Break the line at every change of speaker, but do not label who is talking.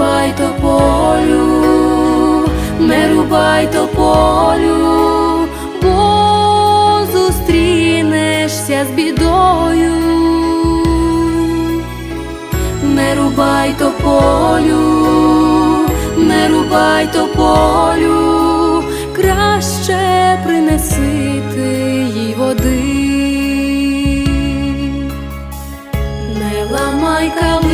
Рубай тополю, не рубай тополю, бо зустрінешся з бідою. Не рубай тополю, не рубай тополю, краще принеси ти їй води. Не ламай калину